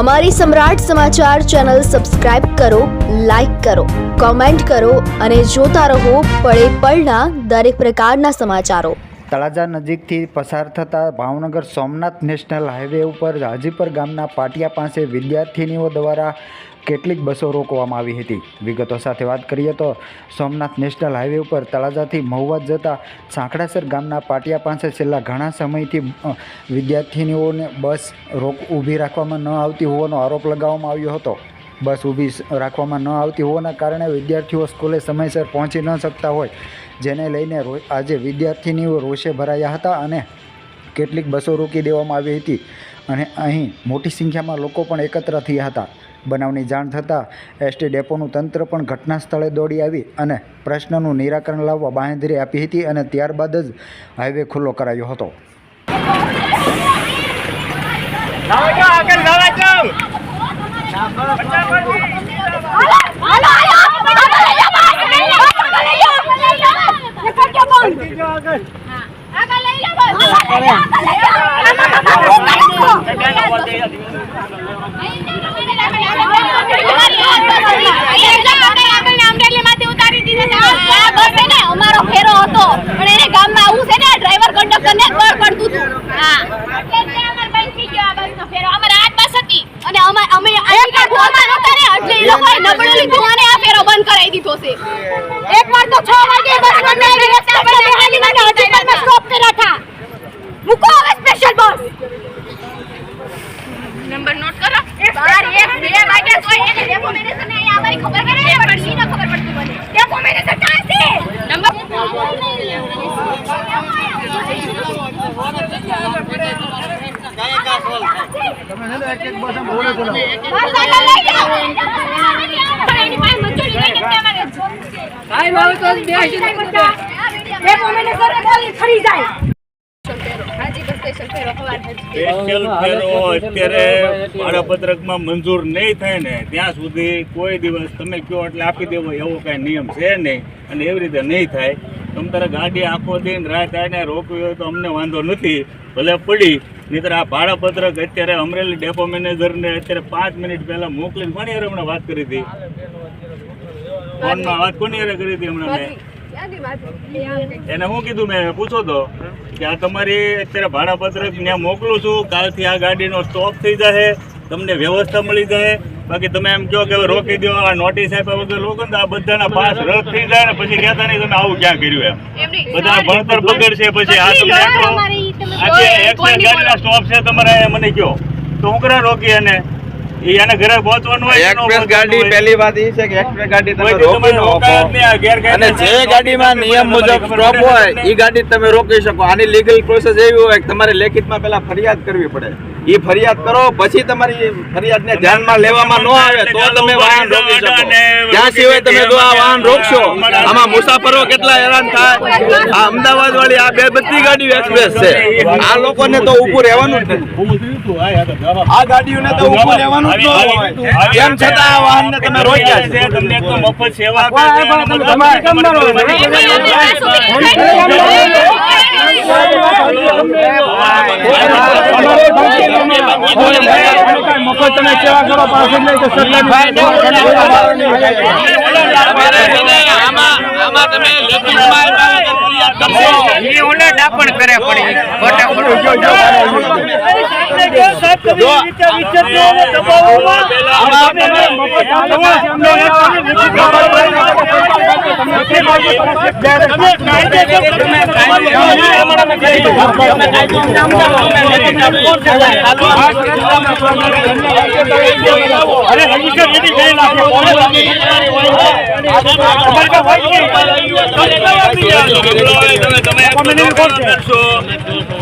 અમારી સમ્રાટ સમાચાર channel subscribe કરો, લાઇક કરો, કોમેન્ટ કરો અને જોતા રહો પળે પળના દરેક પ્રકારના સમાચારો. તળાજા નજીકથી પસાર થતા ભાવનગર સોમનાથ નેશનલ હાઈવે ઉપર હાજીપર ગામના પાટિયા પાસે વિદ્યાર્થીનીઓ દ્વારા કેટલીક બસો રોકવામાં આવી હતી. વિગતો સાથે વાત કરીએ તો સોમનાથ નેશનલ હાઈવે ઉપર તળાજાથી મહુવા જતા સાંકડાસર ગામના પાટિયા પાસે છેલ્લા ઘણા સમયથી વિદ્યાર્થિનીઓને બસ રોક ઊભી રાખવામાં ન આવતી હોવાનો આરોપ લગાવવામાં આવ્યો હતો. બસ ઊભી રાખવામાં ન આવતી હોવાના કારણે વિદ્યાર્થીઓ સ્કૂલે સમયસર પહોંચી ન શકતા હોય, જેને લઈને આજે વિદ્યાર્થીનીઓ રોષે ભરાયા હતા અને કેટલીક બસો રોકી દેવામાં આવી હતી. અને અહીં મોટી સંખ્યામાં લોકો પણ એકત્ર થયા હતા. બનાવની જાણ થતાં એસટી ડેપોનું તંત્ર પણ ઘટના સ્થળે દોડી આવી અને પ્રશ્નનું નિરાકરણ લાવવા બાંહેધરી આપી હતી અને ત્યારબાદ જ હાઈવે ખુલ્લો કરાયો હતો. આગળ લઈ લો અમારો ફેરો હતો પણ એને ગામમાં આવું છે ને ડ્રાઈવર કંડક્ટર ને ખબર પડતું હતું હા એટલે અમાર બંધ થઈ ગયો આ બસનો ફેરો અમારે આ જ બસ હતી અને અમે અમે આઈડી કાર્ડ નહોતા ને એટલે એ લોકોએ નબળું લીધું અને આ ફેરો બંધ કરાવી દીધો તો છ. વાગે બસ બંધ આવી રસ્તા પર બેહાલી મને હજી પણ સ્ટોપ કર્યા હતા મૂકો હવે સ્પેશિયલ બસ નંબર નોટ કરો. બાર એક બે વાગે તો એને ડેપો મેનેજર ને અહીંયા અમારી ખબર કરે ને? પણ સીધા ખબર પડતી મને. ડેપો મેનેજર ક્યાં છે સ્પેશિયલ ફેરો અત્યારે ભાડાપત્રકમાં મંજૂર નહીં થાય ને ત્યાં સુધી કોઈ દિવસ તમે કહો એટલે આપી દેવો એવો કાંઈ નિયમ છે નહીં અને એવી રીતે નહીં થાય. તમે તારે ગાડી આખો દિન રાત આવીને રોકવી હોય તો અમને વાંધો નથી ભલે પડી. નહીંતર આ ભાડાપત્રક અત્યારે અમરેલી ડેપો મેનેજરને અત્યારે પાંચ મિનિટ પહેલા મોકલીને કોની હારે હમણાં વાત કરી હતી? ફોનમાં વાત કોની હારે કરી હતી હમણાં મેં? એને શું કીધું મેં? પૂછો તો. કે આ તમારી અત્યારે ભાડાપત્રક ત્યાં મોકલું છું. કાલથી આ ગાડીનો સ્ટોપ થઈ જશે. તમને વ્યવસ્થા મળી જાય. બાકી તમે એમ કહો કે રોકી દો આ નોટિસ આપ્યા વગર લોકો તો આ બધાના પાસ રદ થઈ જાય ને પછી કહેતા નહીં તમે આવું ક્યાં કર્યું એમ. બધા ભણતર બગડશે પછી આ તમને આટલો આજે એક્સપ્રેસ ગાડીના સ્ટોપ છે તમારે મને કહો. તો હું કરા રોકી એને? ઈ એને ઘરે પહોંચવાનું હોય એક્સપ્રેસ ગાડી પહેલી વાત એ છે કે એક્સપ્રેસ ગાડી તમે રોકી શકો અને જે ગાડીમાં નિયમ મુજબ સ્ટોપ હોય એ ગાડી તમે રોકી શકો. આની લીગલ પ્રોસેસ એવી હોય કે તમારે લેખિતમાં પહેલા ફરિયાદ કરવી પડે. એ ફરિયાદ કરો પછી તમારી ફરિયાદને ધ્યાનમાં લેવામાં ન આવે તો તમે વાહન રોકી શકો. ત્યાં સિવાય તમે જો આ વાહન રોકશો આમાં મુસાફરો કેટલા હેરાન થાય? આ અમદાવાદ વાળી આ બે બધી ગાડીઓ એક્સપ્રેસ છે. આ લોકોને તો ઊભું રહેવાનું જ નથી. આ ગાડીઓને તો ઊભું રહેવાનું જ ન હોય. તેમ છતાં આ વાહનને તમે રોક્યા છે. તમને તો મફત સેવા આમાં તમે લેખિતમાં ફરિયાદ કરશો અને આ અત્યારે અત્યારે તમે એક્શન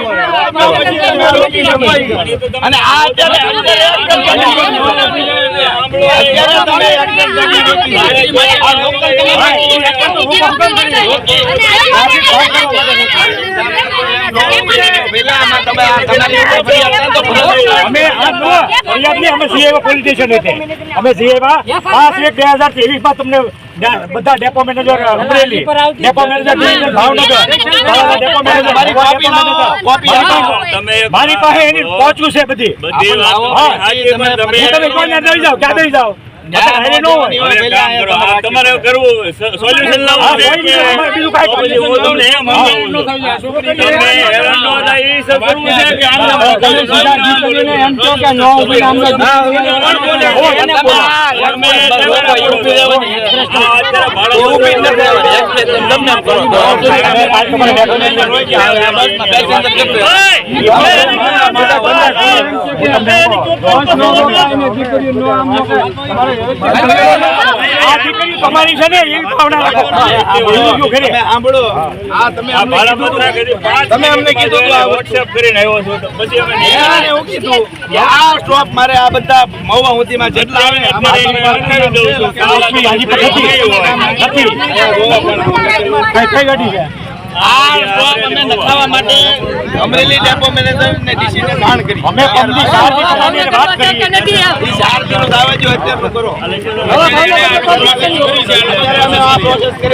અમે આ અમે સીએમાં પોલિટિશિયન હતી. અમે સીએમાં પાંચ એક, બે હજાર ત્રેવીસમાં તમને બધા depot manager Amreli depot manager Bhavnagar depot manager મારી કોપી કોપી મારી પાસે- તમે મારી પાસે એની પહોંચ્યું છે બધી બધી વાત હા. તમે કોઈને દઈ જાઓ ક્યાં દઈ જાઓ તમારે કરવું સોલ્યુશન લાવવું બીજું કાંઈ તો તમારે છે? ને એવી ભાવના રાખો. આ તમે આ તમે અમને ભાડા કીધું આ વસ્તુ. કરીને આવ્યો છો પછી અમે એવું કીધું આ સ્ટોપ મારે આ બધા મહુવા સુધીમાં જેટલા આવે નથી. કઈ કઈ ગાડી છે આ સ્ટોપ અમે નખાવવા માટે અમરેલી ડેપો મેનેજર ને ડીસી ને જાણ કરી. અમે પબ્લિક કરવાની વાત દાવા જો કરો. અમે આ પ્રોસેસ છું.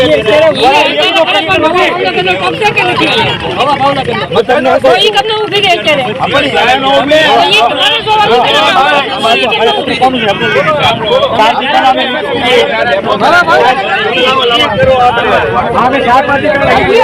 જે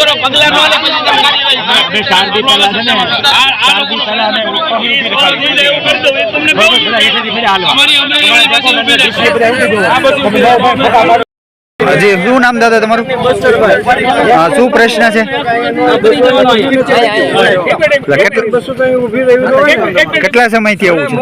કરો પગલા નો લે પછી તમે કાર્યવાહી શાંતિ પહેલા છે ને શાંતિ પહેલા ને એવું કરી તમને કહું અમારી. હજી શું નામ દાદા તમારું? હા શું પ્રશ્ન છે? કેટલા- સમયથી એવું છે?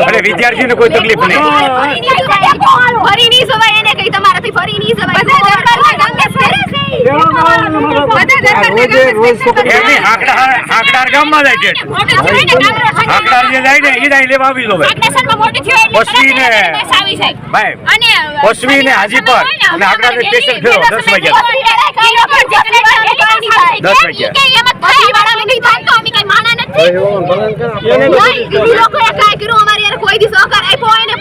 અરે વિદ્યાર્થીને કોઈ તકલીફ નહીં. ફરી નહીં સવાય એને કઈ તમારાથી ફરી નહીં સવાય દરબારના ગંગા ફરે છે બધા દરબારના ગંગા એમની આંકડા આંકડાર ગામમાં જાય છે. આંકડાર જે જાય ને એ જાય લેવા આવી દો ભાઈ ને-. ભાઈ અને ને હાજીપર અને ફેરો દસ વાગ્યા. દસ વાગ્યા.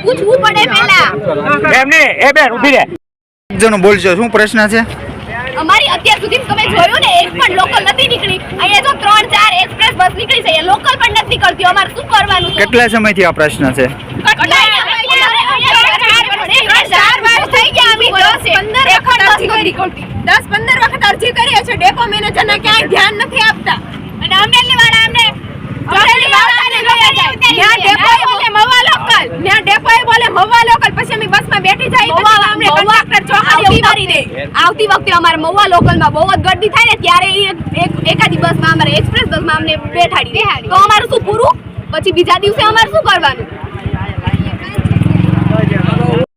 પૂછવું પડે પહેલા. એમને એ બેન ઊભી રહે. એક જણો બોલશો શું પ્રશ્ન છે? અત્યાર સુધી તમે જોયું ને એક પણ લોકલ નથી નીકળી. અહીંયા જો ત્રણ ચાર એક્સપ્રેસ બસ નીકળી છે લોકલ પણ નથી નીકળતી અમારે શું કરવાનું કેટલા સમયથી આ પ્રશ્ન છે? દસ પંદર વખત અરજી કરીએ છીએ. ડેપો મેનેજર ને ક્યાંય ધ્યાન નથી આપતા. અને અમરેલી વાળા અમને બોલે મવા લોકલ ત્યાં બોલે મવા લોકલ પછી અમે બસમાં બેઠી જાય અમને કંડક્ટર ચોકડી મારી દે. આવતી વખતે અમારે મવા લોકલમાં બહુ જ ગર્દી થાય ને ત્યારે એક- એક એકાદી બસમાં અમારે એક્સપ્રેસ બસમાં અમને બેઠાડી તો અમારું શું પૂરું? પછી બીજા દિવસે અમારે શું કરવાનું?